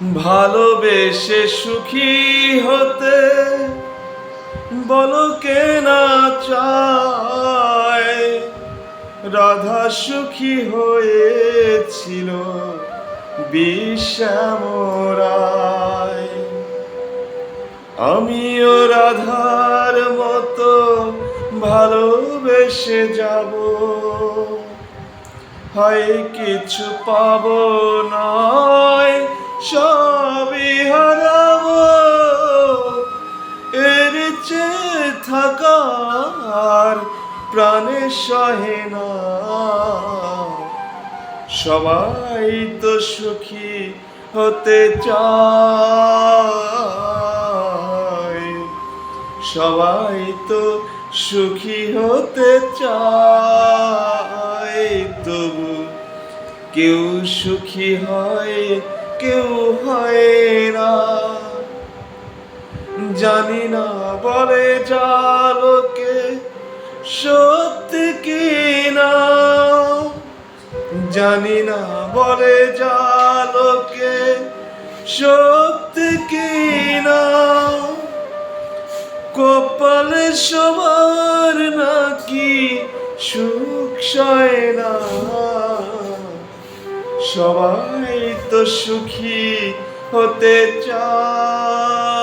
ভালোবেসে সুখী হতে বলো কে না চায়? রাধা সুখী হয়েছিল বিষামরায় আমিও রাধার মতো ভালোবেসে যাব। হয়, কিছু পাব নয় থাকার প্রাণে সহে না। সবাই তো সুখী হতে চায়। সবাই তো সুখী হতে চায়। তবু কেউ সুখী হয়, কেউ হয় না। জানি না বলে জালোকে সত্যি কি না? জানি না, বলে জালোকে সত্যি কি না? কপালে সবার নাকি সুখ সয় না? সবাই তো সুখী হতে চায়।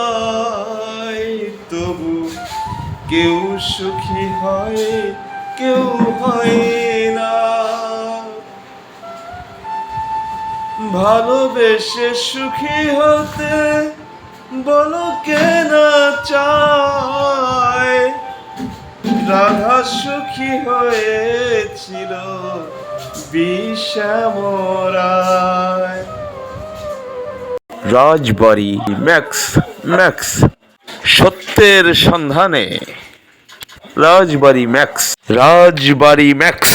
তবু কেউ সুখী হয়, কেউ হয় না। ভালোবেসে সুখী হতে বলো কে না চায়। রাধা সুখী হয়েছিল বিষামরায় রাজবাড়ি ম্যাক্স ম্যাক্স। সত্যের সন্ধানে। রাজবাড়ি ম্যাক্স। রাজবাড়ি ম্যাক্স।